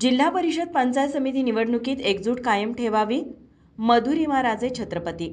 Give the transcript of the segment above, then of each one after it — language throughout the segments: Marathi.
जिल्हा परिषद पंचायत समिती निवडणुकीत एकजूट कायम ठेवावी मधुरिमा राजे छत्रपती.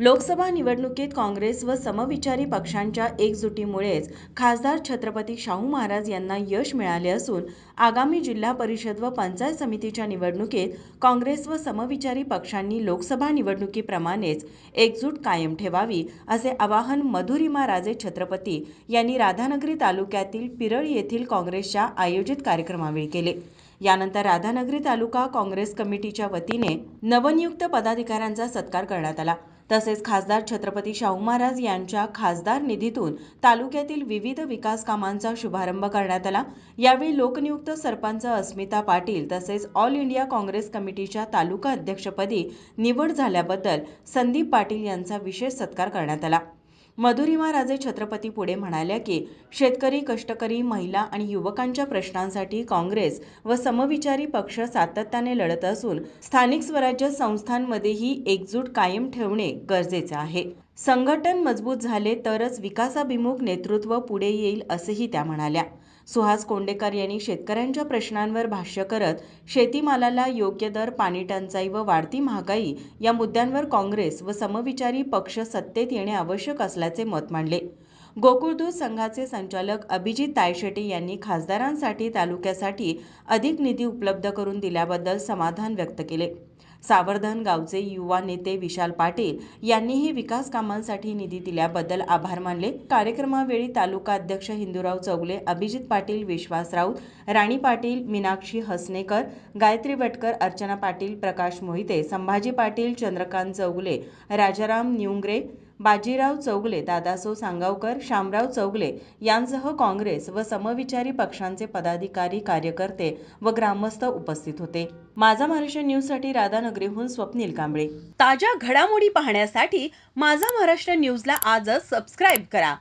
लोकसभा निवडणुकीत काँग्रेस व समविचारी पक्षांच्या एकजुटीमुळेच खासदार छत्रपती शाहू महाराज यांना यश मिळाले असून आगामी जिल्हा परिषद व पंचायत समितीच्या निवडणुकीत काँग्रेस व समविचारी पक्षांनी लोकसभा निवडणुकीप्रमाणेच एकजूट कायम ठेवावी असे आवाहन मधुरिमा राजे छत्रपती यांनी राधानगरी तालुक्यातील पिरळ येथील काँग्रेसच्या आयोजित कार्यक्रमावेळी केले. यानंतर राधानगरी तालुका काँग्रेस कमिटीच्या वतीने नवनियुक्त पदाधिकाऱ्यांचा सत्कार करण्यात आला. तसेच खासदार छत्रपती शाहू महाराज यांच्या खासदार निधीतून तालुक्यातील विविध विकास कामांचा शुभारंभ करण्यात आला. यावेळी लोकनियुक्त सरपंच अस्मिता पाटील तसेच ऑल इंडिया काँग्रेस कमिटीच्या तालुका अध्यक्षपदी निवड झाल्याबद्दल संदीप पाटील यांचा विशेष सत्कार करण्यात आला. मधुरिमा राजे छत्रपती पुढे म्हणाल्या की शेतकरी कष्टकरी महिला आणि युवकांच्या प्रश्नांसाठी काँग्रेस व समविचारी पक्ष सातत्याने लढत असून स्थानिक स्वराज्य संस्थांमध्येही एकजूट कायम ठेवणे गरजेचे आहे. संघटन मजबूत झाले तरच विकासाभिमुख नेतृत्व पुढे येईल असेही त्या म्हणाल्या. सुहास कोंडेकर यांनी शेतकऱ्यांच्या प्रश्नांवर भाष्य करत शेतीमालाला योग्य दर पाणी टंचाई व वाढती महागाई या मुद्द्यांवर काँग्रेस व समविचारी पक्ष सत्तेत येणे आवश्यक असल्याचे मत मांडले. गोकुळदूत संघाचे संचालक अभिजित तायशेटे यांनी खासदारांसाठी तालुक्यासाठी अधिक निधी उपलब्ध करून दिल्याबद्दल समाधान व्यक्त केले. सावर्धन गावचे युवा नेते विशाल पाटील यांनीही विकास कामांसाठी निधी दिल्याबद्दल आभार मानले. कार्यक्रमावेळी तालुका अध्यक्ष हिंदूराव चौगले अभिजित पाटील विश्वास राऊत राणी पाटील मीनाक्षी हसनेकर गायत्री भटकर अर्चना पाटील प्रकाश मोहिते संभाजी पाटील चंद्रकांत चौगले राजाराम निउंग्रे बाजीराव चौगले दादासो सांगावकर शामराव चौगले यांसह काँग्रेस व समविचारी पक्षांचे पदाधिकारी कार्यकर्ते व ग्रामस्थ उपस्थित होते. माझा महाराष्ट्र न्यूजसाठी राधानगरीहून स्वप्नील कांबळे. ताज्या घडामोडी पाहण्यासाठी माझा महाराष्ट्र न्यूजला आजच सबस्क्राईब करा.